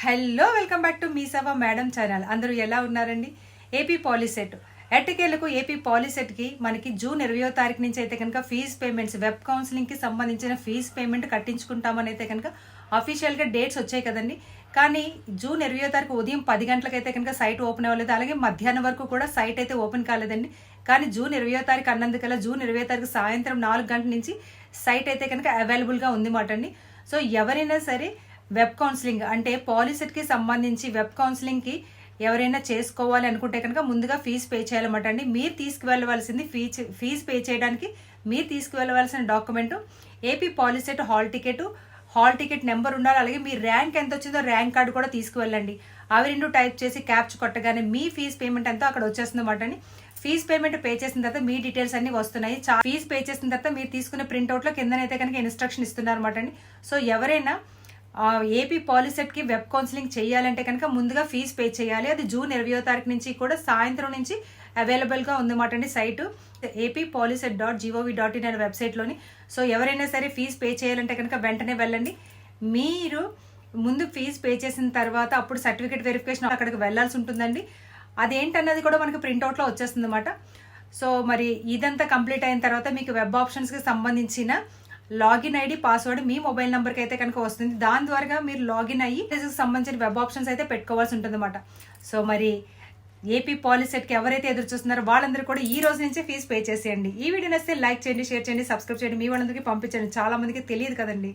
Hello welcome back to మీ సభ madam channel. అందరూ ఎలా ఉన్నారండి? ఏపీ పాలిసెట్ ఎట్టకేలకు ఏపీ పాలిసెట్కి మనకి జూన్ ఇరవయో తారీఖు నుంచి అయితే కనుక ఫీజ్ పేమెంట్స్ వెబ్ కౌన్సిలింగ్కి సంబంధించిన ఫీజ్ పేమెంట్ కట్టించుకుంటామని అయితే కనుక అఫీషియల్గా డేట్స్ వచ్చాయి కదండి. కానీ జూన్ ఇరవయో తారీఖు ఉదయం పది గంటలకైతే కనుక సైట్ ఓపెన్ అవ్వలేదు. అలాగే మధ్యాహ్నం వరకు కూడా సైట్ అయితే ఓపెన్ కాలేదండి. కానీ జూన్ ఇరవయో తారీఖు అన్నందుకల్లా జూన్ ఇరవై తారీఖు సాయంత్రం నాలుగు గంటల నుంచి సైట్ అయితే కనుక అవైలబుల్గా ఉంది మాట అండి సో ఎవరైనా సరే వెబ్ కౌన్సిలింగ్ అంటే పాలిసెట్కి సంబంధించి వెబ్ కౌన్సిలింగ్కి ఎవరైనా చేసుకోవాలి అనుకుంటే కనుక ముందుగా ఫీజు పే చేయాలన్నమాట అండి. మీరు తీసుకువెళ్ళవలసింది ఫీజ్ ఫీజు పే చేయడానికి మీరు తీసుకువెళ్ళవలసిన document AP POLYCET hall ticket hall ticket number ఉండాలి. అలాగే మీ ర్యాంక్ ఎంత వచ్చిందో ర్యాంక్ కార్డు కూడా తీసుకువెళ్ళండి. అవి రెండు టైప్ చేసి క్యాప్చ్ కొట్టగానే మీ ఫీజు పేమెంట్ ఎంతో అక్కడ వచ్చేస్తుంది అన్నమాట అండి. ఫీజు పేమెంట్ పే చేసిన తర్వాత మీ డీటెయిల్స్ అన్ని వస్తున్నాయి. ఫీజు పే చేసిన తర్వాత మీరు తీసుకునే ప్రింట్అవుట్లో కిందనైతే కనుక ఇన్స్ట్రక్షన్ ఇస్తున్నారు అనమాట అండి. సో ఎవరైనా ఏపీ పాలిసెట్కి వెబ్ కౌన్సిలింగ్ చేయాలంటే కనుక ముందుగా ఫీజు పే చేయాలి. అది జూన్ ఇరవయో తారీఖు నుంచి కూడా సాయంత్రం నుంచి అవైలబుల్గా ఉందన్నమాట అండి site. AP POLYCET dot gov dot in అనే వెబ్సైట్లోని. సో ఎవరైనా సరే ఫీజు పే చేయాలంటే కనుక వెంటనే వెళ్ళండి. మీరు ముందు ఫీజు పే చేసిన తర్వాత అప్పుడు సర్టిఫికేట్ వెరిఫికేషన్ అక్కడికి వెళ్ళాల్సి ఉంటుందండి. అదేంటన్నది కూడా మనకి ప్రింట్అవుట్లో వచ్చేస్తుంది అనమాట సో మరి ఇదంతా కంప్లీట్ అయిన తర్వాత మీకు వెబ్ ఆప్షన్స్కి సంబంధించిన లాగిన్ ఐడి పాస్వర్డ్ మీ మొబైల్ నెంబర్కి అయితే కనుక వస్తుంది. దాని ద్వారా మీరు లాగిన్ అయ్యి దీనికి సంబంధించిన వెబ్ ఆప్షన్స్ అయితే పెట్టుకోవాల్సి ఉంటుంది సో మరి ఏపీ పాలిసెట్కి ఎవరైతే ఎదురు చూస్తున్నారో వాళ్ళందరూ కూడా ఈ రోజు నుంచే ఫీజు పే చేసేయండి. ఈ వీడియో నచ్చితే లైక్ చేయండి షేర్ చేయండి సబ్స్క్రైబ్ చేయండి. మీ వాళ్ళందరికీ పంపించండి. చాలా మందికి తెలియదు కదండి.